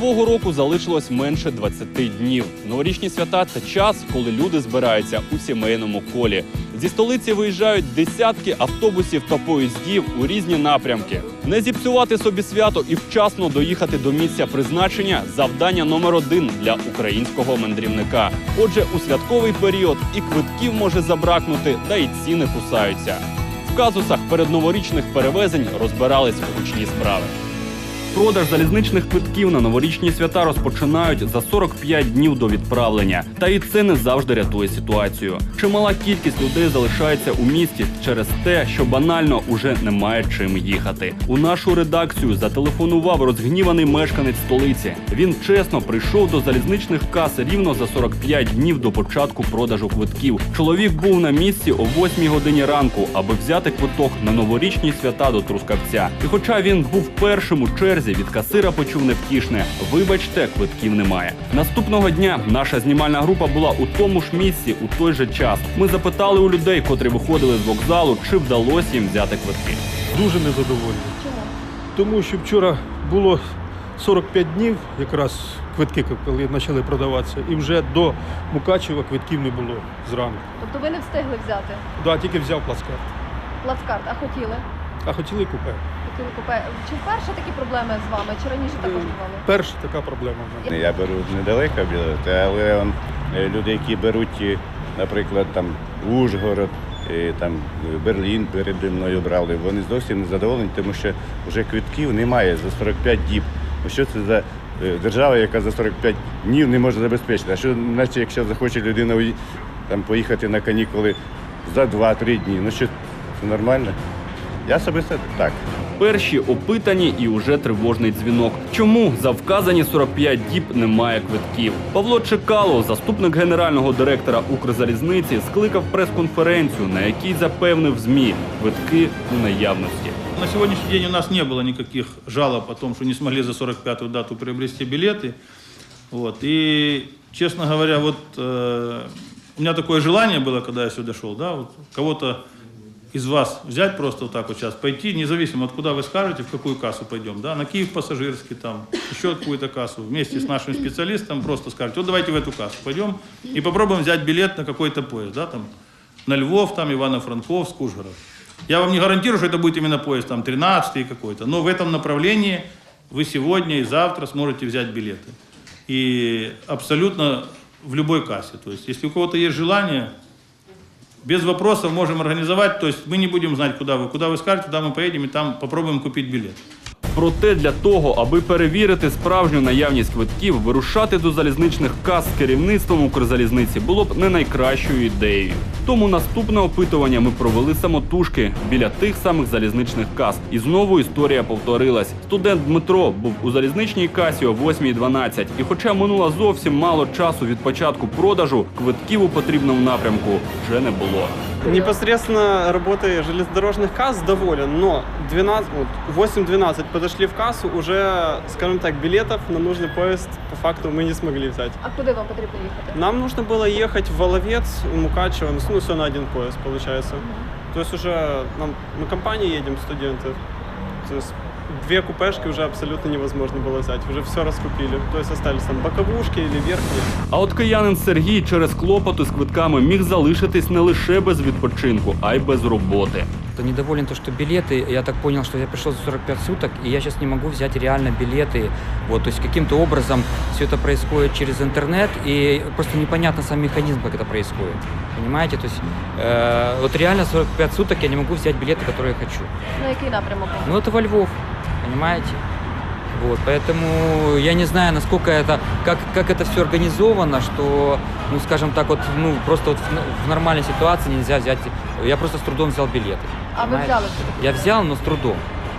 Нового року залишилось менше 20 днів. Новорічні свята це час, коли люди збираються у сімейному колі. Зі столиці виїжджають десятки автобусів та поїздів у різні напрямки. Не зіпсувати собі свято і вчасно доїхати до місця призначення завдання номер один для українського мандрівника. Отже, у святковий період і квитків може забракнути, та й ціни кусаються. В казусах передноворічних перевезень розбирались гучні справи. Продаж залізничних квитків на новорічні свята розпочинають за 45 днів до відправлення. Та і це не завжди рятує ситуацію. Чимала кількість людей залишається у місті через те, що банально уже немає чим їхати. У нашу редакцію зателефонував розгніваний мешканець столиці. Він чесно прийшов до залізничних кас рівно за 45 днів до початку продажу квитків. Чоловік був на місці о 8 годині ранку, аби взяти квиток на новорічні свята до Трускавця. І хоча він був першим у черзі, від касира почув невтішне. Вибачте, квитків немає. Наступного дня наша знімальна група була у тому ж місці у той же час. Ми запитали у людей, котрі виходили з вокзалу, чи вдалося їм взяти квитки. Дуже незадовольний. Чому? Тому що вчора було 45 днів, якраз квитки, коли почали продаватися, і вже до Мукачева квитків не було зранку. Тобто ви не встигли взяти Да, тільки взяв плацкарт. плацкарт, а хотіли? А хотіли купе. Купе. Чи вперше такі проблеми з вами? Чи раніше також бували? Перша така проблема в мене. Я беру недалеко білети, але он, е, люди, які беруть, е, наприклад, там Ужгород, е, там е, Берлін переді мною брали, вони зовсім не задоволені, тому що вже квитків немає за 45 діб. Що це за е, держава, яка за 45 днів не може забезпечити? А що, наче якщо захоче людина уї- там, поїхати на канікули за 2-3 дні, ну що це нормально? Я особисто так Перші опитані і уже тривожний дзвінок. Чому за вказані 45 діб немає квитків? Павло Чекало, заступник генерального директора Укрзалізниці, скликав прес-конференцію, на якій запевнив змі квитки у наявності. На сегодняшний день у нас не было никаких жалоб о том, что не смогли за 45-ю дату приобрести билеты. Вот. И, честно говоря, вот э, у меня такое желание было, когда я сюда шел, да, вот кого-то из вас взять просто вот так вот сейчас, пойти, независимо от куда вы скажете, в какую кассу пойдем, да, на Киев пассажирский, там, еще какую-то кассу, вместе с нашим специалистом просто скажете, вот давайте в эту кассу пойдем и попробуем взять билет на какой-то поезд, да, там, на Львов, там, Ивано-Франковск, Ужгород. Я вам не гарантирую, что это будет именно поезд там 13 какой-то, но в этом направлении вы сегодня и завтра сможете взять билеты. И абсолютно в любой кассе. То есть, если у кого-то есть желание, без вопросов можем организовать. То есть мы не будем знать, куда вы. Куда вы скажете, туда мы поедем и там попробуем купить билет. Проте для того, аби перевірити справжню наявність квитків, вирушати до залізничних кас з керівництвом Укрзалізниці було б не найкращою ідеєю. Тому наступне опитування ми провели самотужки біля тих самих залізничних кас. І знову історія повторилась. Студент Дмитро був у залізничній касі о 8.12. І хоча минуло зовсім мало часу від початку продажу, квитків у потрібному напрямку вже не було Непосредственно работой железнодорожных касс доволен, но 12, вот, 8-12 подошли в кассу, уже, скажем так, билетов на нужный поезд по факту мы не смогли взять. А куди вам потрібно їхати? Нам нужно было ехать в Воловец, Мукачево, ну все на один поезд получается. То есть уже нам, мы компанией едем, студенты. То есть две купешки уже абсолютно невозможно было взять, уже все раскупили. То есть остались там боковушки или верхние. А от киянин Сергій через клопоти з квитками міг залишитись не лише без відпочинку, а й без роботи. то недоволен то, что билеты, я так понял, что я пришел за 45 суток, и я сейчас не могу взять реально билеты. Вот, то есть каким-то образом все это происходит через интернет, и просто непонятно сам механизм, как это происходит. Понимаете? То есть э, вот реально 45 суток я не могу взять билеты, которые я хочу. На який напрямок? вам? Ну это во Львов, Понимаете? Вот, поэтому я не знаю, насколько это, как, как это все организовано, что, ну, скажем так, вот, ну, просто вот в, в нормальной ситуации нельзя взять, я просто с трудом взял билеты. А понимаете? взяли все-таки? Я взял, но с трудом.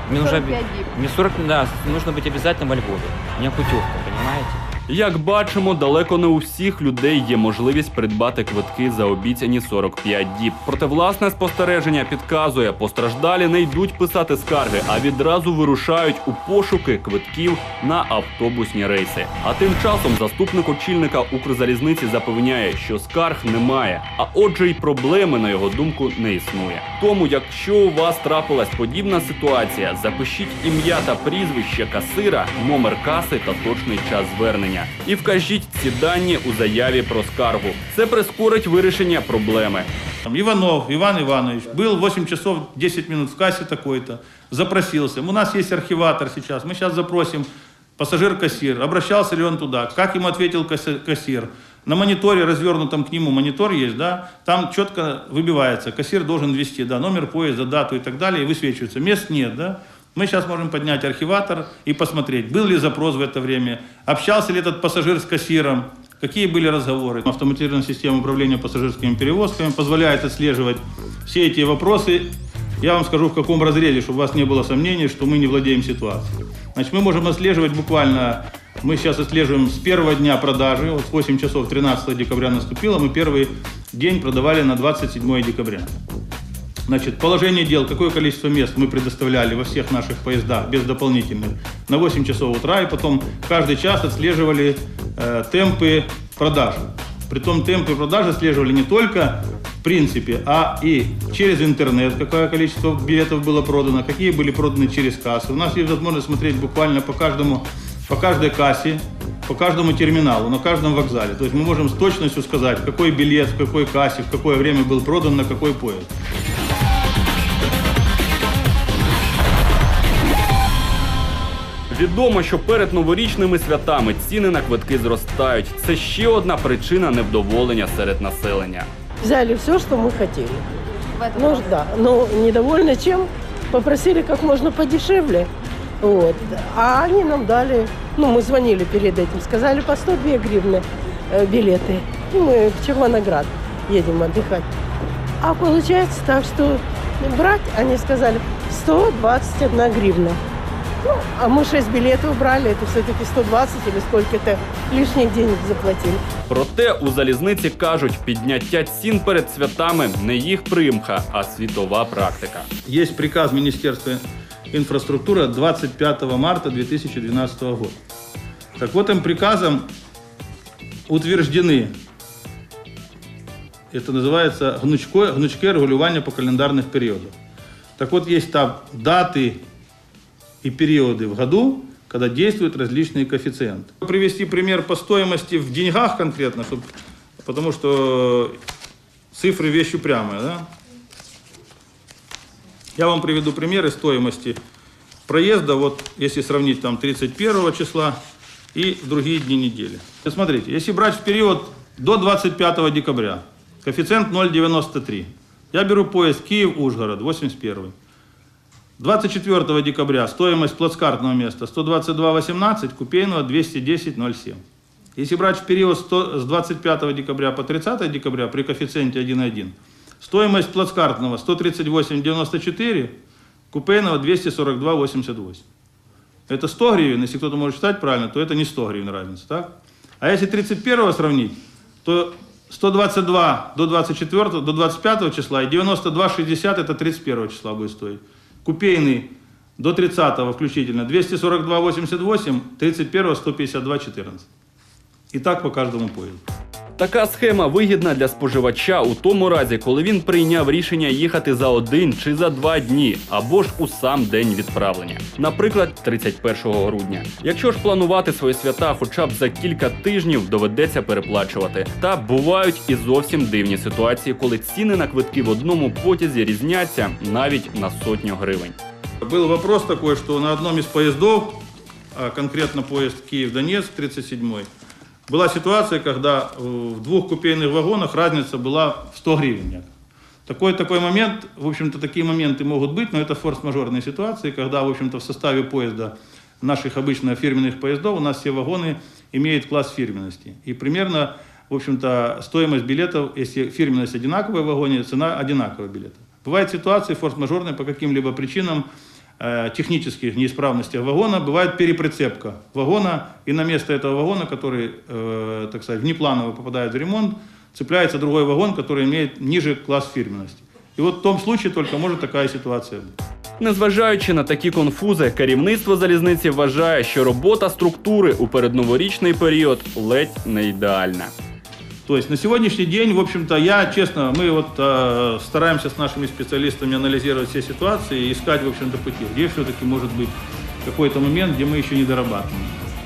Мне нужно, 45 діб. мне 40, да, нужно быть обязательно во Львове. У меня путевка, понимаете? Як бачимо, далеко не у всіх людей є можливість придбати квитки за обіцяні 45 діб. Проте власне спостереження підказує, постраждалі не йдуть писати скарги, а відразу вирушають у пошуки квитків на автобусні рейси. А тим часом заступник очільника Укрзалізниці запевняє, що скарг немає, а отже, й проблеми на його думку не існує. Тому, якщо у вас трапилась подібна ситуація, запишіть ім'я та прізвище касира, номер каси та точний час звернення І вкажіть ці дані у заяві про скаргу. Це прискорить вирішення проблеми. Там, Иванов Иван Иванович был 8 часов 10 минут в кассе такой-то, запросился. У нас есть архиватор сейчас, мы сейчас запросим пассажир-кассир, обращался ли он туда, как ему ответил касс- кассир. На мониторе, развернутом к нему монитор есть, да, там четко выбивается, кассир должен ввести, да, номер поезда, дату и так далее, и высвечивается. Мест нет, да. Мы сейчас можем поднять архиватор и посмотреть, был ли запрос в это время, общался ли этот пассажир с кассиром, Какие были разговоры? Автоматизированная система управления пассажирскими перевозками позволяет отслеживать все эти вопросы. Я вам скажу, в каком разрезе, чтобы у вас не было сомнений, что мы не владеем ситуацией. Значит, мы можем отслеживать буквально, мы сейчас отслеживаем с первого дня продажи, вот 8 часов 13 декабря наступило, мы первый день продавали на 27 декабря. Значит, положение дел, какое количество мест мы предоставляли во всех наших поездах без дополнительных на 8 часов утра, и потом каждый час отслеживали э, темпы продажи. Притом темпы продажи отслеживали не только в принципе, а и через интернет, какое количество билетов было продано, какие были проданы через кассы. У нас есть возможность смотреть буквально по каждому, по каждой кассе, по каждому терминалу, на каждом вокзале. То есть мы можем с точностью сказать, какой билет, в какой кассе, в какое время был продан, на какой поезд. Відомо, що перед новорічними святами ціни на квитки зростають. Це ще одна причина невдоволення серед населення. Взяли все, что мы хотели. В этом Ну да, но недовольны чем? Попросили как можно подешевле. Вот. А они нам дали, ну мы звонили перед этим, сказали по 102 гривны э, билеты. И мы в Червоноград едем отдыхать. А получается так, что брать, они сказали, 121 гривна. Ну, а мы 6 билетов брали, это все-таки 120 или сколько-то лишних денег заплатили. Проте у залізниці кажуть, підняття цін перед святами не їх примха, а світова практика. Есть приказ Министерства инфраструктуры от 25 марта 2012 года. Так вот, этим приказом утверждены, это называется гнучко, гнучке регулирование по календарных периодах. Так вот, есть там даты и периоды в году, когда действуют различные коэффициенты. Привести пример по стоимости в деньгах конкретно, чтоб- потому что цифры вещь упрямая, да? Я вам приведу примеры стоимости проезда, вот если сравнить там 31 числа и другие дни недели. Смотрите, если брать в период до 25 декабря, коэффициент 0,93. Я беру поезд Киев-Ужгород, 81. 24 декабря стоимость плацкартного места 122,18, купейного 210,07. Если брать в период 100 с 25 декабря по 30 декабря при коэффициенте 1,1, стоимость плацкартного 138,94, купейного 242,88. Это 100 гривен, если кто-то может считать правильно, то это не 100 гривен разница, так? А если 31 сравнить, то 122 до 24, до 25 числа и 92,60 это 31 числа будет стоить. Купейный до 30 включительно 242,88, 31 152,14. И так по каждому поезду. Така схема вигідна для споживача у тому разі, коли він прийняв рішення їхати за один чи за два дні, або ж у сам день відправлення, наприклад, 31 грудня. Якщо ж планувати свої свята хоча б за кілька тижнів, доведеться переплачувати. Та бувають і зовсім дивні ситуації, коли ціни на квитки в одному потязі різняться навіть на сотню гривень. Был вопрос такой, что на одном из поездов, конкретно поезд Киев-Донецк, 37-й, была ситуация, когда э, в двух купейных вагонах разница была в 100 гривен. Такой, такой момент, в общем-то, такие моменты могут быть, но это форс-мажорные ситуации, когда, в общем-то, в составе поезда наших обычно фирменных поездов у нас все вагоны имеют класс фирменности. И примерно, в общем-то, стоимость билетов, если фирменность одинаковая в вагоне, цена одинаковая билета. Бывают ситуации форс-мажорные по каким-либо причинам, технических неисправностях вагона бывает переприцепка вагона, и на место этого вагона, который, э, так сказать, внепланово попадает в ремонт, цепляется другой вагон, который имеет ниже класс фирменности. И вот в том случае только может такая ситуация быть. Незважаючи на такі конфузи, керівництво залізниці вважає, що робота структури у передноворічний період ледь не ідеальна. То есть на сегодняшний день, в общем-то, я, честно, мы вот э, стараемся с нашими специалистами анализировать все ситуации и искать, в общем-то, пути, где все-таки может быть какой-то момент, где мы еще не дорабатываем.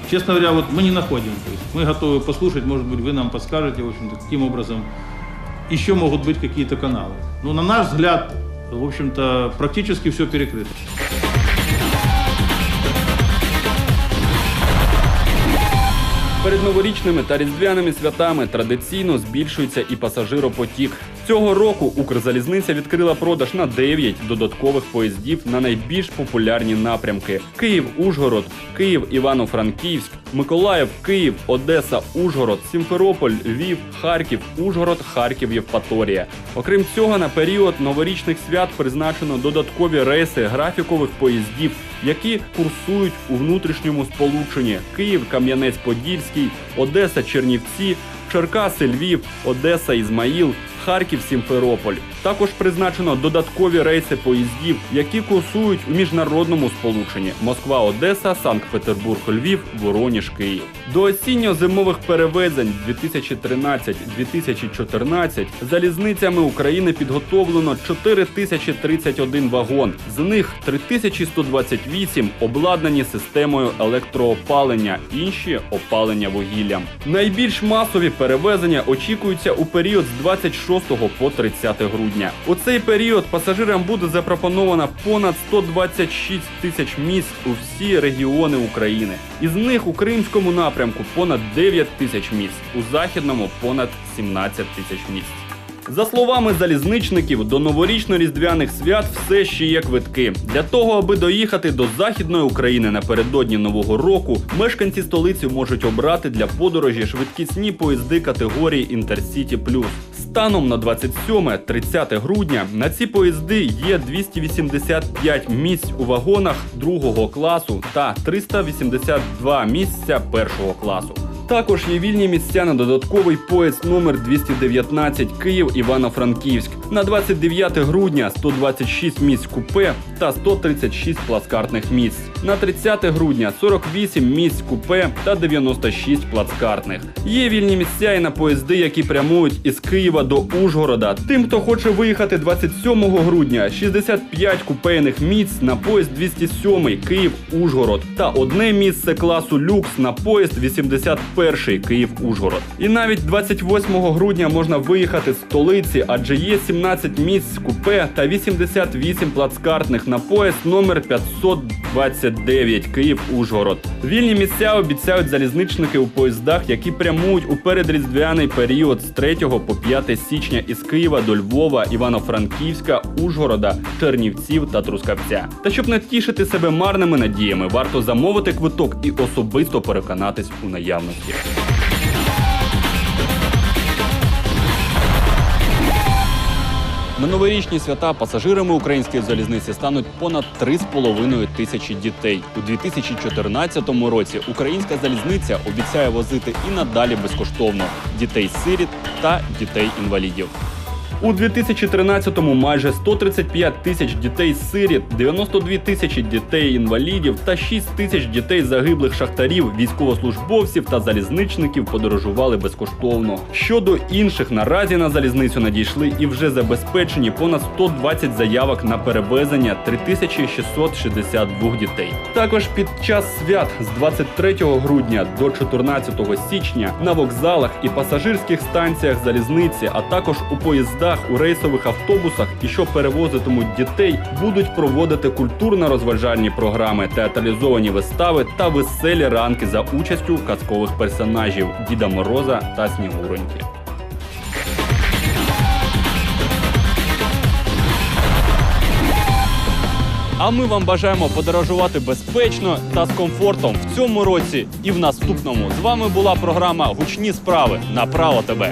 Честно говоря, вот мы не находим. То есть мы готовы послушать, может быть, вы нам подскажете, в общем-то, каким образом еще могут быть какие-то каналы. Но на наш взгляд, в общем-то, практически все перекрыто. Перед новорічними та різдвяними святами традиційно збільшується і пасажиропотік. Цього року Укрзалізниця відкрила продаж на 9 додаткових поїздів на найбільш популярні напрямки: Київ-Ужгород, Київ-Івано-Франківськ, Миколаїв, Київ, Одеса, Ужгород, Сімферополь, Львів, Харків, Ужгород, Харків, Євпаторія. Окрім цього, на період новорічних свят призначено додаткові рейси графікових поїздів, які курсують у внутрішньому сполученні Київ, Кам'янець-Подільський, Одеса, Чернівці, Черкаси, Львів, Одеса, Ізмаїл, Харків, Сімферополь. Також призначено додаткові рейси поїздів, які курсують у міжнародному сполученні Москва, Одеса, Санкт-Петербург, Львів, Вороніж, Київ. До осінньо-зимових перевезень 2013-2014 залізницями України підготовлено 4031 вагон. З них 3128 обладнані системою електроопалення, інші опалення вугіллям. Найбільш масові перевезення очікуються у період з 26 по 30 грудня. У цей період пасажирам буде запропоновано понад 126 тисяч місць у всі регіони України. Із них у Кримському напрямку понад 9 тисяч місць, у західному понад 17 тисяч місць. За словами залізничників, до новорічно-різдвяних свят все ще є квитки. Для того, аби доїхати до західної України напередодні нового року, мешканці столиці можуть обрати для подорожі швидкісні поїзди категорії Інтерсіті Плюс. Станом на 27-30 грудня на ці поїзди є 285 місць у вагонах другого класу та 382 місця першого класу. Також є вільні місця на додатковий поїзд номер 219 Київ Івано-Франківськ. На 29 грудня 126 місць купе та 136 плацкартних місць. На 30 грудня 48 місць купе та 96 плацкартних. Є вільні місця і на поїзди, які прямують із Києва до Ужгорода. Тим, хто хоче виїхати 27 грудня, 65 купейних місць на поїзд 207 Київ-Ужгород та одне місце класу люкс на поїзд 81 Київ-Ужгород. І навіть 28 грудня можна виїхати з столиці, адже є 17 місць купе та 88 плацкартних на поїзд номер 529 Київ-Ужгород. Вільні місця обіцяють залізничники у поїздах, які прямують у передріздвяний період з 3 по 5 січня із Києва до Львова, Івано-Франківська, Ужгорода, Чернівців та Трускавця. Та щоб не тішити себе марними надіями, варто замовити квиток і особисто переконатись у наявності. На новорічні свята пасажирами української залізниці стануть понад 3,5 тисячі дітей. У 2014 році українська залізниця обіцяє возити і надалі безкоштовно дітей-сиріт та дітей-інвалідів. У 2013-му майже 135 тисяч дітей-сиріт, 92 тисячі дітей-інвалідів та 6 тисяч дітей загиблих шахтарів, військовослужбовців та залізничників подорожували безкоштовно. Щодо інших, наразі на залізницю надійшли і вже забезпечені понад 120 заявок на перевезення 3662 дітей. Також під час свят з 23 грудня до 14 січня на вокзалах і пасажирських станціях залізниці, а також у поїздах у рейсових автобусах і що перевозитимуть дітей, будуть проводити культурно-розважальні програми, театралізовані вистави та веселі ранки за участю казкових персонажів Діда Мороза та Снігуроньки. А ми вам бажаємо подорожувати безпечно та з комфортом в цьому році і в наступному. З вами була програма Гучні справи на право ТБ.